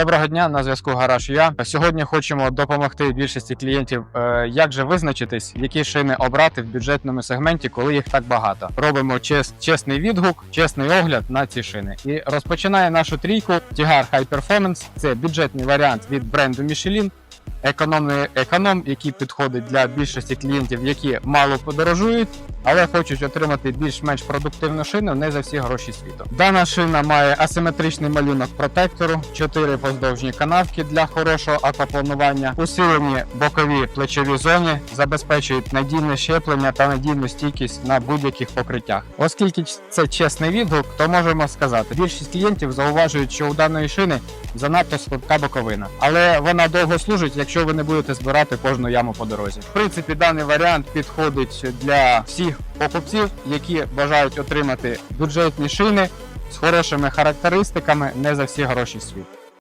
Доброго дня, на зв'язку гараж. Я сьогодні хочемо допомогти більшості клієнтів, е, як же визначитись, які шини обрати в бюджетному сегменті, коли їх так багато. Робимо чес, чесний відгук, чесний огляд на ці шини. І розпочинає нашу трійку Тігар High Performance. Це бюджетний варіант від бренду Michelin. Економний економ, який підходить для більшості клієнтів, які мало подорожують, але хочуть отримати більш-менш продуктивну шину не за всі гроші світу. Дана шина має асиметричний малюнок протектору, 4 поздовжні канавки для хорошого аквапланування, усилені бокові плечові зоні, забезпечують надійне щеплення та надійну стійкість на будь-яких покриттях. Оскільки це чесний відгук, то можемо сказати, більшість клієнтів зауважують, що у даної шини занадто слабка боковина, але вона довго служить, якщо ви не будете збирати кожну яму по дорозі. В принципі, даний варіант підходить для всіх покупців, які бажають отримати бюджетні шини з хорошими характеристиками не за всі гроші світ.